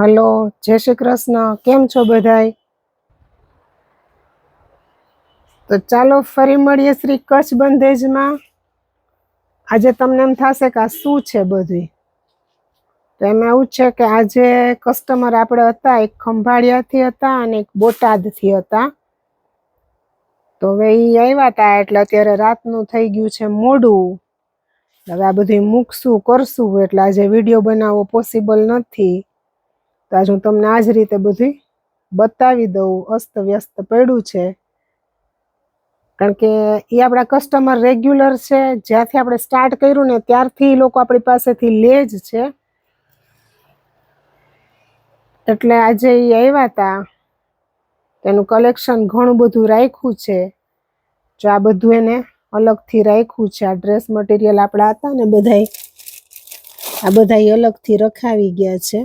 Hello, જય શ્રી કૃષ્ણ. કેમ છો બધાય? તો ચાલો ફરી મળીએ શ્રી કચ્છ બંધેજમાં. આજે તમને એમ થશે કે આ શું છે બધું તો એમાં એવું છે કે આજે કસ્ટમર આપણે હતા, એક ખંભાળિયાથી હતા અને એક બોટાદથી હતા. તો હવે એ આવ્યા હતા એટલે અત્યારે રાતનું થઈ ગયું છે મોડું. હવે આ બધું મૂકશું, કરશું, એટલે આજે વીડિયો બનાવવો પોસિબલ નથી. તો આજ હું તમને આ જ રીતે બધી બતાવી દઉં, અસ્ત વ્યસ્ત પડ્યું છે. કારણ કે એ આપણા કસ્ટમર રેગ્યુલર છે, જ્યાંથી આપણે સ્ટાર્ટ કર્યું ને ત્યારથી લોકો આપણી પાસેથી લે જ છે. એટલે આજે એ આવ્યા હતા તેનું કલેક્શન ઘણું બધું રાખ્યું છે. જો આ બધું એને અલગથી રાખ્યું છે. આ ડ્રેસ મટીરિયલ આપણા હતા ને બધાય, આ બધા અલગથી રખાવી ગયા છે.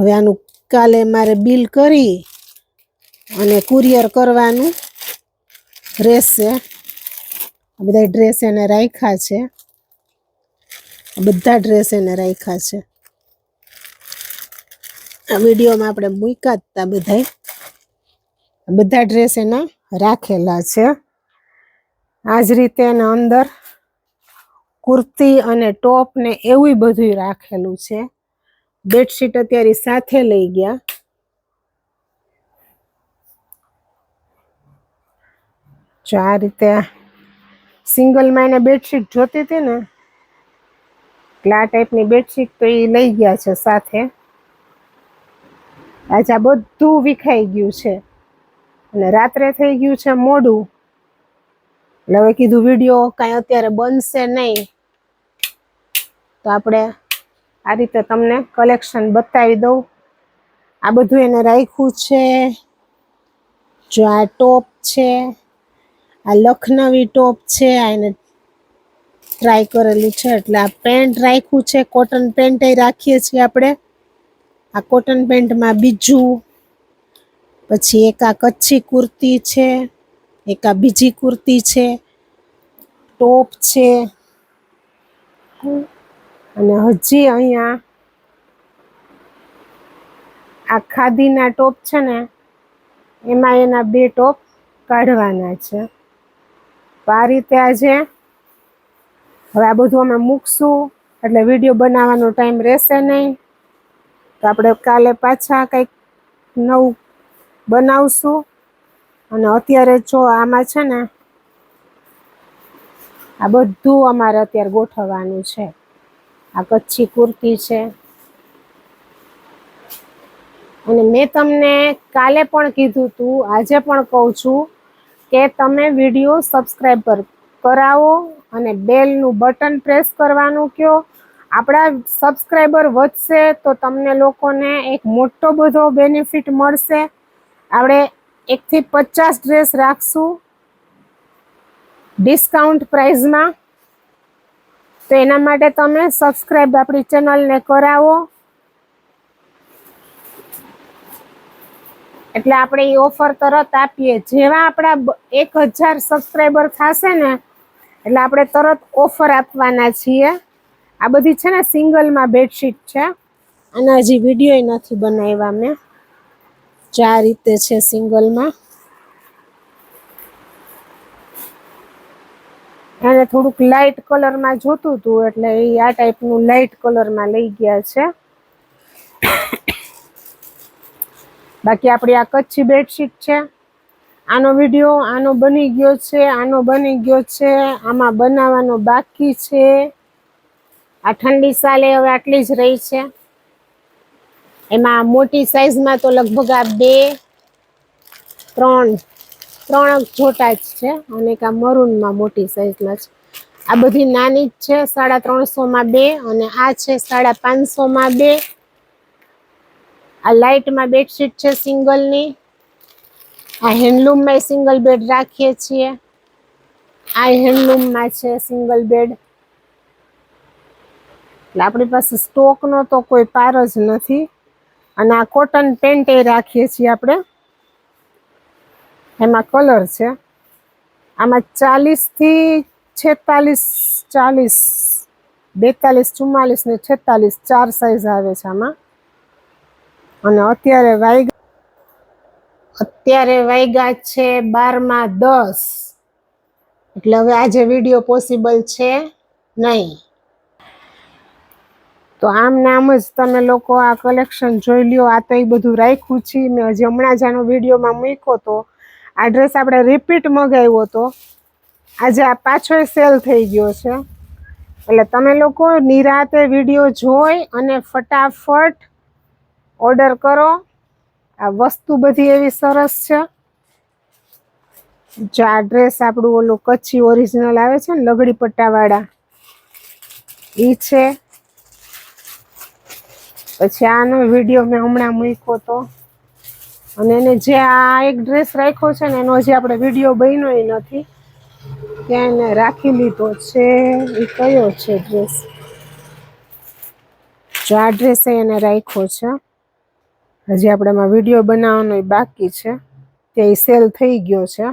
હવે આનું કાલે મારે બિલ કરી અને કુરિયર કરવાનું રહેશે. આ બધા ડ્રેસ એને રાખ્યા છે. બધા ડ્રેસ એને રાખ્યા છે. આ વિડીયોમાં આપણે મૂક્યા જ હતા બધાય. બધા ડ્રેસ એના રાખેલા છે. આ જ રીતે એના અંદર કુર્તી અને ટોપ ને એવું બધું રાખેલું છે. બેડશીટ અત્યારે સાથે લઈ ગયા. જો આ રીતે સિંગલમાં એને બેડશીટ જોતી હતી ને, એટલે આ ટાઈપની બેડશીટ તો એ લઈ ગયા છે સાથે. આજે આ બધું વિખાઈ ગયું છે. અને રાત્રે થઈ ગયું છે મોડું. એટલે હવે કીધું વીડિયો કાંઈ અત્યારે બનશે નહીં. તો આપણે આ રીતે તમને કલેક્શન બતાવી દઉં. આ બધું એને રાખ્યું છે. જો આ ટોપ છે, આ લખનવી ટોપ છે, આ એને ટ્રાય કરેલું છે. એટલે આ પેન્ટ રાખ્યું છે કોટન પેન્ટ રાખીએ છીએ આપણે. આ કોટન પેન્ટમાં બીજું, પછી એક આ કચ્છી કુર્તી છે, એક આ બીજી કુર્તી છે, ટોપ છે. અને હજી અહીંયા આ ખાદીના ટોપ છે ને, એમાં એના બે ટોપ કાઢવાના છે. આ રીતે આજે હવે આ બધું અમે મૂકશું, એટલે વીડિયો બનાવવાનો ટાઈમ રહેશે નહીં. તો આપણે કાલે પાછા કંઈક નવું બનાવશું. અને અત્યારે જો આમાં છે ને, આ બધું અમારે અત્યારે ગોઠવવાનું છે. આ કચ્છી કુર્તી છે. અને મેં તમને કાલે પણ કીધું હતું આજે પણ કહું છું કે તમે વીડિયો સબસ્ક્રાઈબ કરાવો અને બેલનું બટન પ્રેસ કરવાનું કહો આપણા સબસ્ક્રાઈબર વધશે તો તમને લોકોને એક મોટો બધો બેનિફિટ મળશે. આપણે એકથી પચાસ ડ્રેસ રાખશું. ડિસ્કાઉન્ટ પ્રાઇઝમાં તો એના માટે તમે સબસ્ક્રાઈબ આપણી ચેનલને કરાવો. એટલે આપણે એ ઓફર તરત આપીએ. જેવા આપણા એક હજાર સબસ્ક્રાઈબર થશે ને, એટલે આપણે તરત ઓફર આપવાના છીએ. આ બધી છે ને સિંગલમાં બેડશીટ છે. અને હજી વીડિયો નથી બનાવ્યા મેં. ચાર રીતે છે સિંગલમાં એને થોડુંક લાઇટ કલરમાં જોતું હતું એટલે એ આ ટાઈપનું લાઇટ કલરમાં લઈ ગયા છે. બાકી આપણી આ કચ્છી બેડશીટ છે. આનો વીડિયો આનો બની ગયો છે, આનો બની ગયો છે, આમાં બનાવવાનો બાકી છે. આ ઠંડી સાલે હવે આટલી જ રહી છે. એમાં મોટી સાઈઝમાં તો લગભગ આ બે, ત્રણ ત્રણ જોટા જ છે અને એક આ મરૂનમાં મોટી સાઈઝમાં છે. આ બધી નાની જ છે, સાડા ત્રણસોમાં બે અને આ છે સાડા પાંચસોમાં બે. આ લાઇટમાં બેડશીટ છે સિંગલની. આ હેન્ડલૂમમાં સિંગલ બેડ રાખીએ છીએ. આ હેન્ડલૂમમાં છે સિંગલ બેડ. એટલે આપણી પાસે સ્ટોકનો તો કોઈ પાર જ નથી. અને આ કોટન પેન્ટ એ રાખીએ છીએ આપણે. એમાં કલર છે. આમાં ચાલીસથી છેતાલીસ, ચાલીસ, બેતાલીસ, ચુમ્માલીસ ને છેતાલીસ ચાર સાઈઝ આવે છે આમાં. અને અત્યારે વાગ્યા અત્યારે વાયગા છે બારમાં દસ. એટલે હવે આજે વીડિયો પોસિબલ છે નહીં. તો આમ નામ જ તમે લોકો આ કલેક્શન જોઈ લ્યો. આ તો એ બધું રાખ્યું છે. મેં હજી હમણાં જ આનો વિડીયોમાં મૂક્યો તો આ ડ્રેસ આપણે રિપીટ મગાવ્યો હતો. આજે આ પાછો સેલ થઈ ગયો છે. એટલે તમે લોકો નિરાતે વીડિયો જોઈ અને ફટાફટ ઓર્ડર કરો. આ વસ્તુ બધી એવી સરસ છે. જો આ ડ્રેસ આપણું ઓલું કચ્છી ઓરિજિનલ આવે છે ને, લગડી પટ્ટાવાળા. એ છે. પછી આનો વીડિયો મેં હમણાં મૂક્યો તો. અને એને જે આ એક ડ્રેસ રાખ્યો છે ને, એનો હજી આપણે વીડિયો બન્યો નથી. ત્યાં એને રાખી લીધો છે, એ કયો છે ડ્રેસ જો આ ડ્રેસ એને રાખ્યો છે, હજી આપણે એમાં વીડિયો બનાવવાનો બાકી છે. તે સેલ થઈ ગયો છે.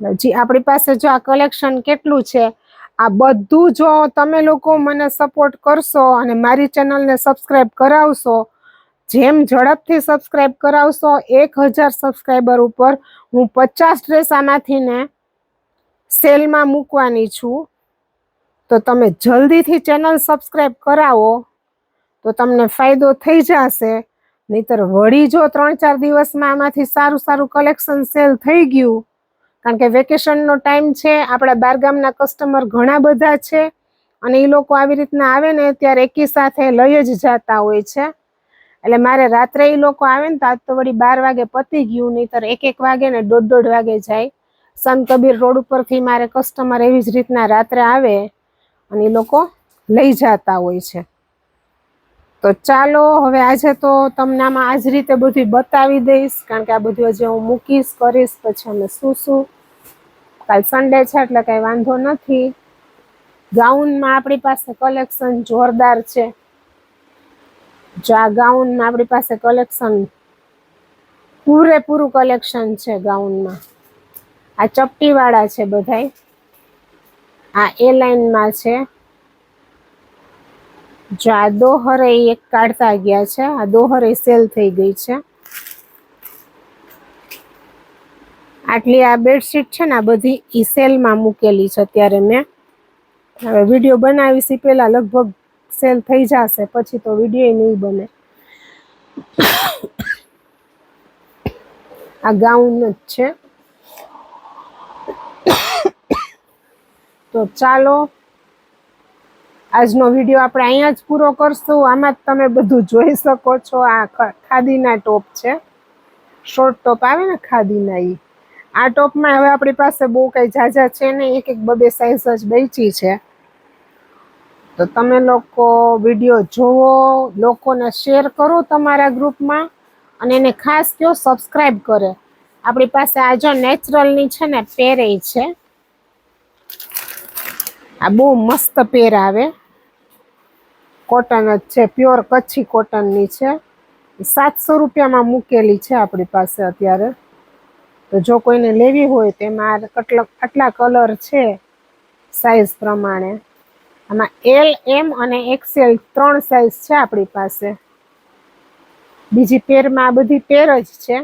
હજી આપણી પાસે જો આ કલેક્શન કેટલું છે, આ બધું જો તમે લોકો મને સપોર્ટ કરશો અને મારી ચેનલને સબસ્ક્રાઈબ કરાવશો જેમ ઝડપથી સબસ્ક્રાઈબ કરાવશો એક હજાર સબસ્ક્રાઈબર ઉપર હું પચાસ ડ્રેસ આમાંથી ને સેલમાં મૂકવાની છું. તો તમે જલ્દીથી ચેનલ સબસ્ક્રાઈબ કરાવો, તો તમને ફાયદો થઈ જશે. નહીતર વળી જો ત્રણ ચાર દિવસમાં આમાંથી સારું સારું કલેક્શન સેલ થઈ ગયું, કારણ કે વેકેશનનો ટાઈમ છે, આપણા બારગામના કસ્ટમર ઘણા બધા છે, અને એ લોકો આવી રીતના આવે ને ત્યારે એકી સાથે લઈ જ જતા હોય છે. એટલે મારે રાત્રે એ લોકો આવે ને તો આજ તો વળી બાર વાગે પતી ગયું, નહીતર એક એક વાગે ને દોઢ દોઢ વાગે જાય. સંત કબીર રોડ ઉપરથી મારે કસ્ટમર એવી જ રીતના રાત્રે આવે અને એ લોકો લઈ જતા હોય છે. તો ચાલો, હવે આજે તો તમને આમાં આ જ રીતે બધું બતાવી દઈશ, કારણ કે આ બધું હજી હું મૂકીશ, કરીશ, પછી અમે શું શું. કાલ સન્ડે છે, એટલે કાંઈ વાંધો નથી. ગાઉનમાં આપણી પાસે કલેક્શન જોરદાર છે. જો આ ગાઉનમાં આપણી પાસે કલેક્શન પૂરેપૂરું કલેક્શન છે ગાઉનમાં. આ ચપટીવાળા છે બધાય. આ એ લાઈનમાં છે. જો આ દોહરે એક કાઢતા ગયા છે. આ દોહરે સેલ થઈ ગઈ છે. આટલી આ બેડશીટ છે ને, આ બધી ઈ સેલમાં મૂકેલી છે અત્યારે મેં. હવે વીડિયો બનાવીશ એ પહેલાં લગભગ સેલ થઈ જશે, પછી તો વીડિયો નહીં બને. આ ગાઉન જ છે. તો ચાલો, આજનો વીડિયો આપણે અહીંયા જ પૂરો કરશું. આમાં જ તમે બધું જોઈ શકો છો. આ ખાદીના ટોપ છે. શોર્ટ ટોપ આવે ને ખાદીના એ આ ટોપમાં હવે આપણી પાસે બહુ કંઈ ઝાઝા છે ને એક એક બબે સાઇઝ જ બેચી છે. તો તમે લોકો વીડિયો જોવો લોકોને શેર કરો તમારા ગ્રુપમાં અને એને ખાસ કયો સબસ્ક્રાઈબ કરે. આપણી પાસે આ જો નેચરલની છે ને પેરે છે. આ બહુ મસ્ત પેર આવે. કોટન જ છે પ્યોર કચ્છી કોટનની છે. સાતસો રૂપિયામાં મૂકેલી છે આપણી પાસે અત્યારે. તો જો કોઈને લેવી હોય તેમાં કેટલા કલર છે સાઈઝ પ્રમાણે. આમાં એલ એમ અને એક્સેલ ત્રણ સાઈઝ છે આપણી પાસે. બીજી પેરમાં આ બધી પેર જ છે.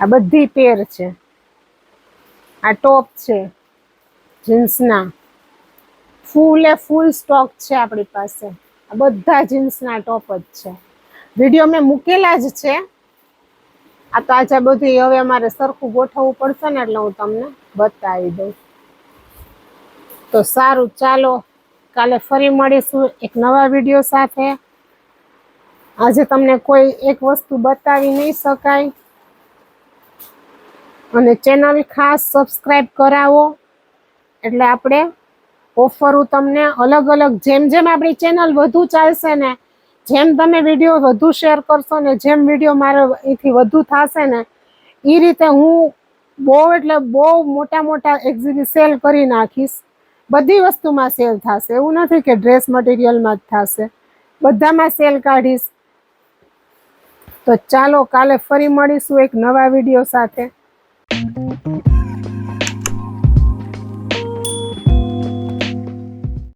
આ બધી પેર છે. આ ટોપ છે જીન્સના ફૂલ એ ફૂલ સ્ટોક છે આપણી પાસે. આ બધા જીન્સના ટોપ જ છે. વીડિયો મેં મૂકેલા જ છે. આ તો આજે બધી હવે અમારે સરખું ગોઠવવું પડશે ને એટલે હું તમને બતાવી દઉં. તો સારું, ચાલો. કાલે ફરી મળીશું એક નવા વીડિયો સાથે. આજે તમને કોઈ એક વસ્તુ બતાવી નહીં શકાય. અને ચેનલ ખાસ સબસ્ક્રાઈબ કરાવો. એટલે આપણે ઓફરો તમને અલગ અલગ, જેમ જેમ આપણી ચેનલ વધુ ચાલશે ને, જેમ તમે વીડિયો વધુ શેર કરશો ને, જેમ વીડિયો મારો અહીંથી વધુ થશે ને એ રીતે હું બહુ એટલે બહુ મોટા મોટા એક્ઝિબિટ સેલ કરી નાખીશ. બધી વસ્તુમાં સેલ થશે. એવું નથી કે ડ્રેસ મટીરિયલમાં જ થશે. બધામાં સેલ કાઢીશ. તો ચાલો કાલે ફરી મળીશું એક નવા વીડિયો સાથે.